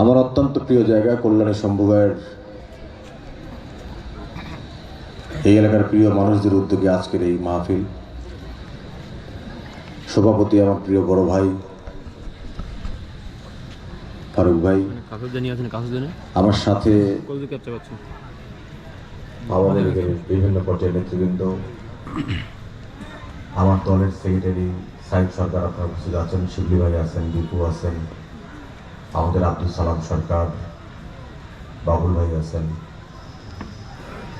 আমার অত্যন্ত প্রিয় জায়গা কল্যাণী শম্ভুগায়ের এই এলাকার প্রিয় মানুষদের উদ্যোগে আজকের এই মাহফিল। সভাপতি আমার প্রিয় বড় ভাই, ফারুক ভাই। আমার সাথে লীগের বিভিন্ন পর্যায়ের নেতৃবৃন্দ। আমার দলের সেক্রেটারি সাইদ সরকার আপনার উপস্থিত আছেন, শিবলি ভাই আছেন, দীপু আছেন, আমাদের আব্দুল সালাম সরকার, বাবুল ভাই আছেন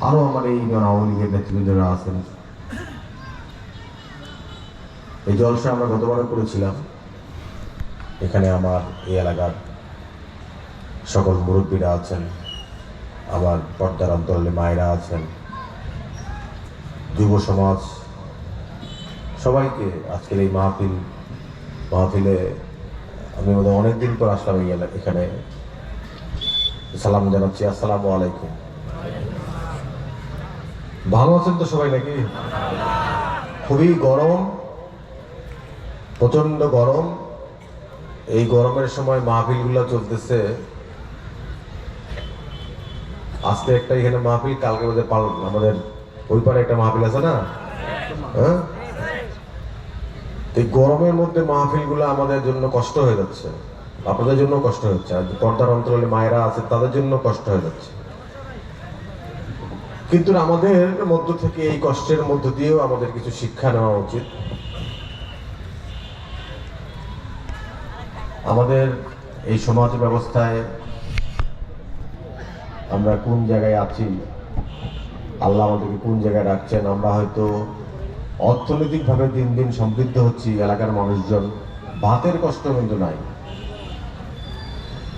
আরও আমার এই আওয়ামী লীগের নেতৃবৃন্দরা আছেন। এই জলসা আমরা গতবারও করেছিলাম। এখানে আমার এই এলাকার সকল মুরব্বীরা আছেন, আমার পর্দার অন্তরালে মায়েরা আছেন, যুব সমাজ সবাইকে আজকের এই মাহফিল, মাহফিলে আমি বোধহয় অনেকদিন পর আসলাম এখানে। সালাম জানাচ্ছি, আসসালামু আলাইকুম। ভালো আছেন তো সবাই নাকি? খুবই গরম প্রচণ্ড গরম। এই গরমের সময় মাহফিলগুলো চলতেছে। আজকে একটা এখানে মাহফিল, কালকে বোধহয় আমাদের ওই পারে একটা মাহফিল আছে না? হ্যাঁ? এই গরমের মধ্যে মাহফিলগুলো আমাদের জন্য কষ্ট হয়ে যাচ্ছে। আপনাদের জন্য কষ্ট হচ্ছে। আর পর্দার অন্তরালে মায়েরা আছে, তাদের জন্য কষ্ট হয়ে যাচ্ছে। কিন্তু আমাদের মধ্য থেকে এই কষ্টের মধ্য দিয়েও আমাদের কিছু শিক্ষা নেওয়া উচিত। আমাদের এই সমাজ ব্যবস্থায় আমরা কোন জায়গায় আছি, আল্লাহ আমাদেরকে কোন জায়গায় রাখছেন, আমরা হয়তো অর্থনৈতিকভাবে দিন দিন সমৃদ্ধ হচ্ছি এলাকার মানুষজন, ভাতের কষ্ট কিন্তু নাই।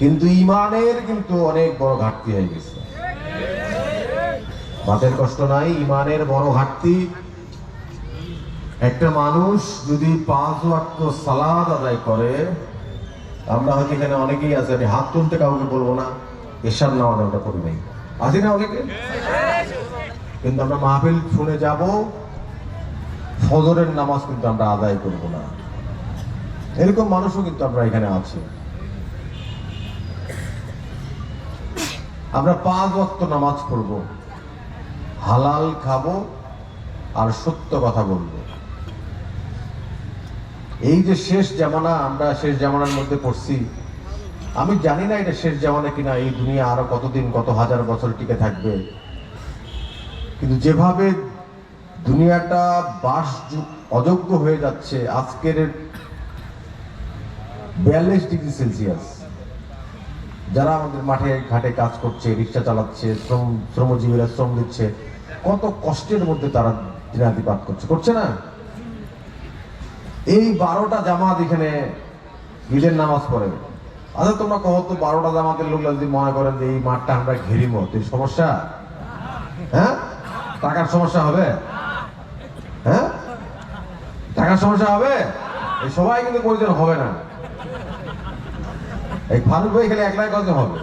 কিন্তু ইমানের কিন্তু অনেক বড় ঘাটতি হয়ে গেছে। ভাতের কষ্ট নাই, ইমানের বড় ঘাটতি। একটা মানুষ যদি পাঁচ ওয়াক্ত সালাদ আদায় করে, আমরা হয়তো এখানে অনেকেই আছে, আমি হাত তুলতে কাউকে বলব না, এসার নামাজ আমরা করি নাই আছি না অনেকে কিন্তু আমরা মাহফিল শুনে যাব ফজরের নামাজ কিন্তু আমরা আদায় করব না। এরকম মানুষও কিন্তু আমরা এখানে আছি। আমরা পাঁচ ওয়াক্ত নামাজ পড়ব। হালাল খাব আর সত্য কথা বলব। এই যে শেষ জামানা আমরা শেষ জামানার মধ্যে পড়ছি, আমি জানি না এটা শেষ জামানা কিনা, এই দুনিয়া আরও কতদিন, কত হাজার বছর টিকে থাকবে। কিন্তু যেভাবে দুনিয়াটা বাস অযোগ্য হয়ে যাচ্ছে। আজকের বিয়াল্লিশ ডিগ্রি সেলসিয়াস। যারা আমাদের মাঠে ঘাটে কাজ করছে, রিক্সা চালাচ্ছে, শ্রম, শ্রমজীবীরা শ্রম দিচ্ছে, কত কষ্টের মধ্যে তারা দিনাতিপাত করছে। করছে না? এই বারোটা জামাত এখানে ঈদের নামাজ পড়ে। আচ্ছা তোমরা কহ তো বারোটা জামাতের লোক যদি মনে করেন যে এই মাঠটা আমরা ঘেরিব তো সমস্যা? হ্যাঁ? টাকার সমস্যা হবে? টাকার সমস্যা হবে? এই সবাই কিন্তু প্রয়োজন হবে না। এই ফারুক ভাই খেলে একলাই কত হবে?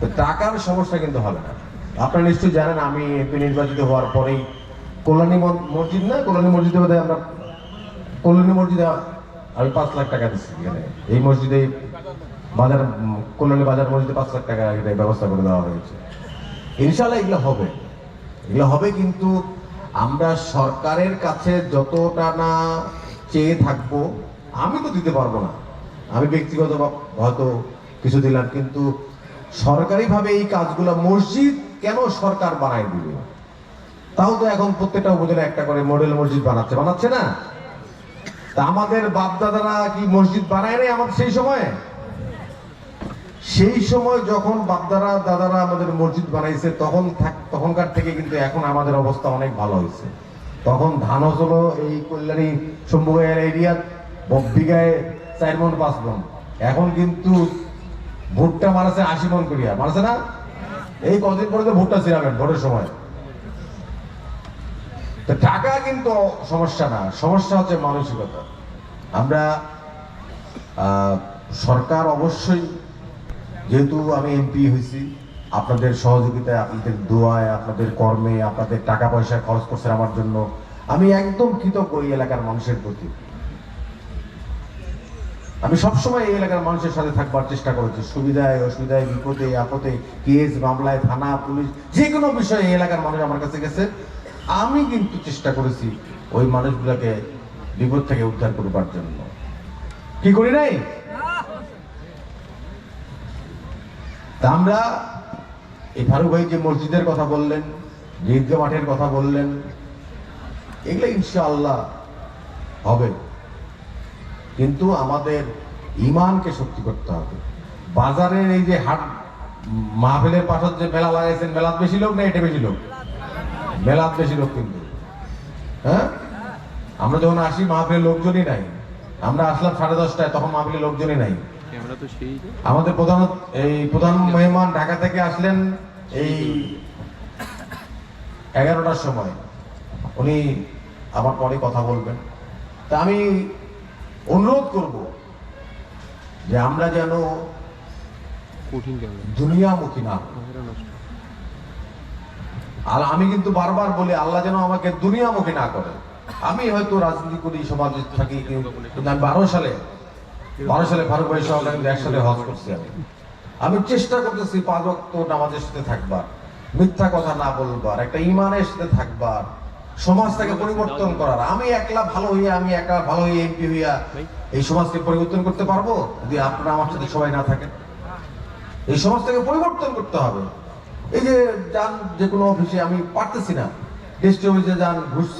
তো টাকার সমস্যা কিন্তু হবে না। আপনারা নিশ্চয়ই জানেন, আমি এমপি নির্বাচিত হওয়ার পরেই কল্যাণী মসজিদ না, কল্যাণী মসজিদে বোধহয় আমরা কল্যাণী মসজিদে আমি পাঁচ লাখ টাকা দিচ্ছি এখানে এই মসজিদে, বাজার, কল্যাণী বাজার মসজিদে পাঁচ লাখ টাকা ব্যবস্থা করে দেওয়া হয়েছে। ইনশাল্লাহ এগুলো হবে। এগুলো হবে কিন্তু আমরা সরকারের কাছে যতটা না চেয়ে থাকব, আমি তো দিতে পারব না। আমি ব্যক্তিগত হয়তো কিছু দিলাম, কিন্তু সরকারিভাবে এই কাজগুলো মসজিদ কেন সরকার বানাই দিবে তাও তো এখন প্রত্যেকটা উপজেলা একটা করে মডেল মসজিদ বানাচ্ছে বানাচ্ছে না? তা আমাদের বাপ দাদারা কি মসজিদ বানায় নাই আমাদের সেই সময়? সেই সময় যখন বাপদারা, দাদারা আমাদের মসজিদ বানাইছে, তখন তখনকার থেকে কিন্তু এখন আমাদের অবস্থা অনেক ভালো হয়েছে। তখন ধান হলো এই কল্যাণী শম্ভুগায়ের এরিয়া বিঘায় চার মন, পাঁচ মন। এখন কিন্তু ভুট্টা মারাছে আশি মন করিয়া। মারাছে না? এই কদিন পরে তো ভুট্টা ছিলাবেন ভোটের সময়। তো টাকা কিন্তু সমস্যা না, সমস্যা হচ্ছে মানসিকতা। আমরা সরকার অবশ্যই যেহেতু আমি এমপি হয়েছি, আপনাদের সহযোগিতায়, আপনাদের দোয়ায়, আপনাদের কর্মে, আপনাদের টাকা পয়সা খরচ করছেন আমার জন্য, আমি একদম কৃতজ্ঞ এই এলাকার মানুষের প্রতি। আমি সবসময় এই এলাকার মানুষের সাথে থাকবার চেষ্টা করেছি। সুবিধায়, অসুবিধায়, বিপদে, আপদে, কেস, মামলায়, থানা, পুলিশ, যে কোনো বিষয়ে এই এলাকার মানুষ আমার কাছে গেছে। আমি কিন্তু চেষ্টা করেছি ওই মানুষগুলোকে বিপদ থেকে উদ্ধার করবার জন্য। কি করি নাই? তা আমরা এই ফারুক ভাই যে মসজিদের কথা বললেন যে ঈদগাহ মাঠের কথা বললেন, এগুলো ইনশাআল্লাহ হবে। কিন্তু আমাদের ইমানকে শক্তি করতে হবে। বাজারের এই যে হাট, মাহফিলের পাশে যে মেলা লাগাইছেন, মেলাত বেশি লোক না এটা বেশি লোক? মেলাত বেশি লোক কিন্তু। হ্যাঁ? আমরা যখন আসি মাহফিলের লোকজনই নাই। আমরা আসলাম সাড়ে দশটায়, তখন মাহফিলের লোকজনই নাই। আমাদের প্রধান এই প্রধান মেহমান ঢাকা থেকে আসলেন এই এগারোটার সময়। উনি আমার পরে কথা বলবেন। তা আমি অনুরোধ করব যে আমরা যেন দুনিয়ামুখী না আর আমি কিন্তু বারবার বলি আল্লাহ যেন আমাকে দুনিয়ামুখী না করে। আমি হয়তো রাজনীতি করি সমাজে থাকি কিন্তু আমি বারো সালে সালে ফারুক ভাই সহ একসাথে হজ করছি আমি। আমি চেষ্টা করতেছি পাঁচ ওয়াক্ত নামাজের সাথে থাকবার, মিথ্যা কথা না বলবার, একটা ইমানের সাথে থাকবার, সমাজটাকে পরিবর্তন করার। আমি একলা ভালো হইয়া আমি একা ভালো হইয়া এমপি হইয়া এই সমাজকে পরিবর্তন করতে পারব? যদি আপনারা আমার সাথে সবাই না থাকেন। এই সমাজটাকে পরিবর্তন করতে হবে। এই যে যান যে কোনো অফিসে, আমি পারতেছি না। গেস্ট অফিসে যান, ঘুষ